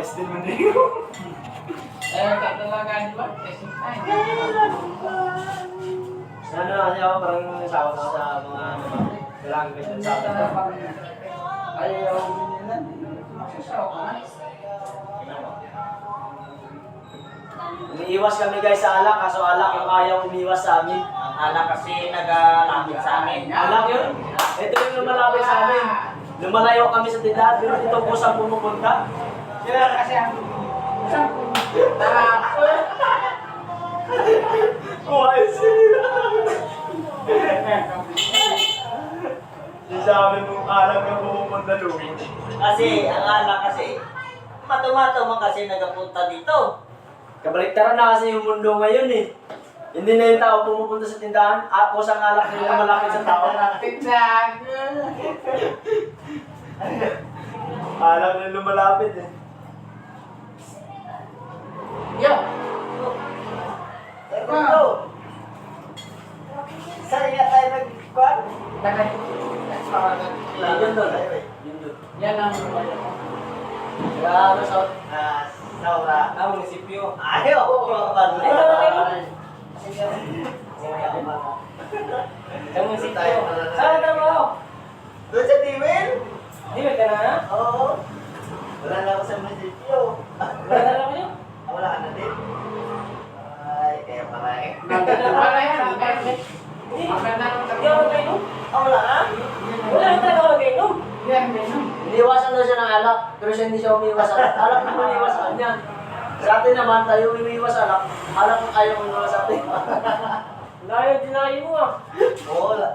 pais din mo niyo. Eh, tatalagaan ba? Ay, Ano na kasi ako, parang nasawa ko sa mga ano, kailangan ko yung sa nila. Susaw ka na. Umiiwas kami guys sa alak, kaso alak yung ayaw umiwas sa amin. Ang alak kasi nagalapit sa amin. Alak yun. Ito yung lumalapit sa amin. Lumalayo kami sa tindahan, pero ito po saan pumupunta. Sila kasi ang. Kuhay sila. Mo, alak na pumupunta doon. Kasi, ang alak kasi, matumato man kasi nagapunta dito. Kabaliktaran na kasi yung mundo ngayon eh. Hindi na yung tao pumupunta sa tindahan, at po sa alak na lumalapit sa tao. Tindag. Alak na lumalapit eh. Yo. Eh, bro. Saan nga tayo nag-kwan? Tagay. Yun doon. Yun doon. Yan ang Grabe sa Ah, Saura. ah, munisipyo. Ko mga Ay. Sa munisipyo. Saan ka mo? Doon sa Tiwil? Di ba ka na? Oo. Wala na ako sa munisipyo. Wala na Iniwasan daw siya ng alak, pero siya hindi siya umiwas sa alak. Alak na umiwas sa kanya. Sa atin naman, tayo umiwas sa alak. Alak ang ayaw umiwas sa atin. Layo, dinayo mo ah. Oo, wala.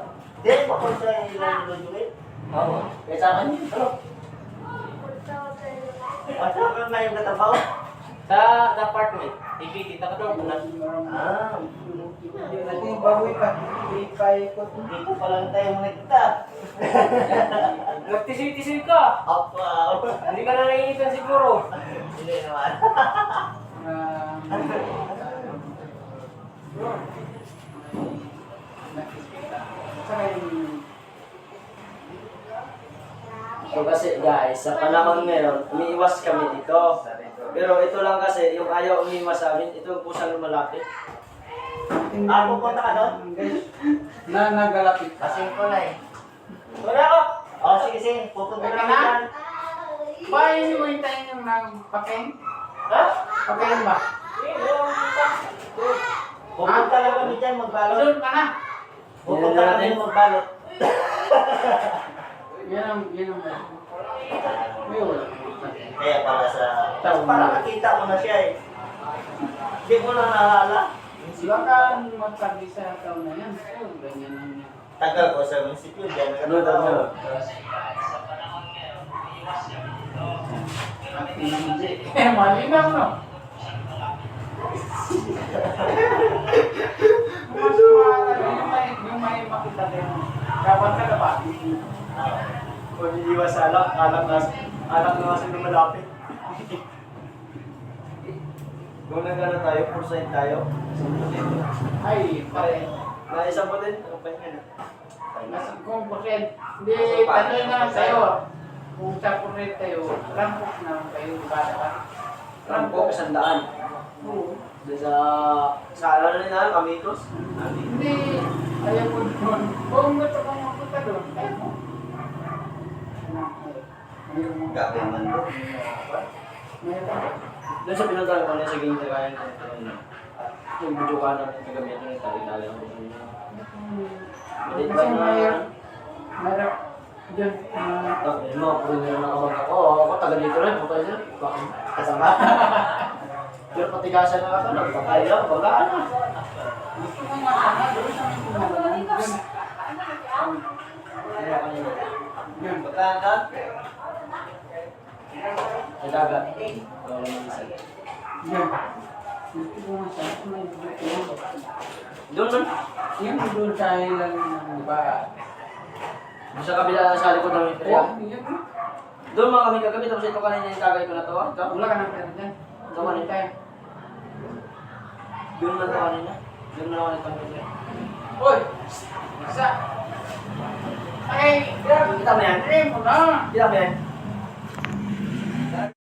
Di, papunta yung ilang lujuin. Oo. Kaya sa akin, ano? At saka na yung katabaw. Sa apartment, TPT, takatong na. Ah, Natin baboy pa. Hindi pa ikot. dito pa lang tayo nagkita. Nagtisoy-tisoy ka. Apa, Hindi ka na nainitan siguro. Hindi naman. Ah, Saka yung So kasi guys, sa panahon ngayon, umiiwas kami dito. Pero ito lang kasi, yung ayaw umiiwas sa amin, ito yung pusang lumalapit. Ah, pupunta ka doon? na nagalapit ka. Kasing ko na eh. Wala ako! Oh, sige, sige. Pupunta na na? dyan. Ba, yun mo hintayin yung nagpakain? Ha? Pakain ba? Pupunta lang kami dyan magbalot. Doon ka na. Pupunta kami magbalot. Yan ang, yan ang. May wala. Kaya pala sa... Tao na. Para makita mo na siya eh. Hindi mo na naalala. Baka magpagi sa taon na yan. Oh, ganyan lang yan. Tagal ko sa munisipyo, diyan na Ano daw mo? Hindi. Eh, malinaw no? Mas yung may, yung may makita din. Dapat ka na ba? Kung umiiwas sa alak, alak na, alak na kasi lumalapit. Kung nagano tayo, pursain tayo. Ay, pare. Na isang pa din, pa yun? ano? Mas kung bakit, hindi, tanong na lang tayo. Kung sa kuret tayo, rampok na lang kayo, di ba? Rampok, isang daan. Oo. Sa, sa ano nila, Amigos. Hindi, ayaw mo doon. Kung gusto kong mapunta doon, ayaw mo. Gabi man doon. Doon sa pinuntahan ko na sa ganyan kaya yung video ka natin sa gamitin ng tali-tali ng gusto niya. Malit ba na? Mayroon. Diyan. yun mo, puro nila na ako ako. Ako taga dito rin. Bukay niya. Baka kasama. Pero patigasan na ako. Nagpakay lang. Baga ano. Gusto ko nga sana doon sa may kumalaan. Yun. Kaya kanina. Yun. Pagkakan? Sa dagat. Wala naman isa. Doon. Man. Yung doon sa ilang, di ba? Sa kabila sa likod ng Oh, Ipria. yun. Doon mga kami kagabi. Tapos ito kanina yung kagay ko na to. ah. Ito. Wala ka ng pera dyan. Tama na. tayo. Doon na to kanina. Doon na ako nagpangkita. Hoy! Isa! Ay! Kita mo yan? Kita mo yan?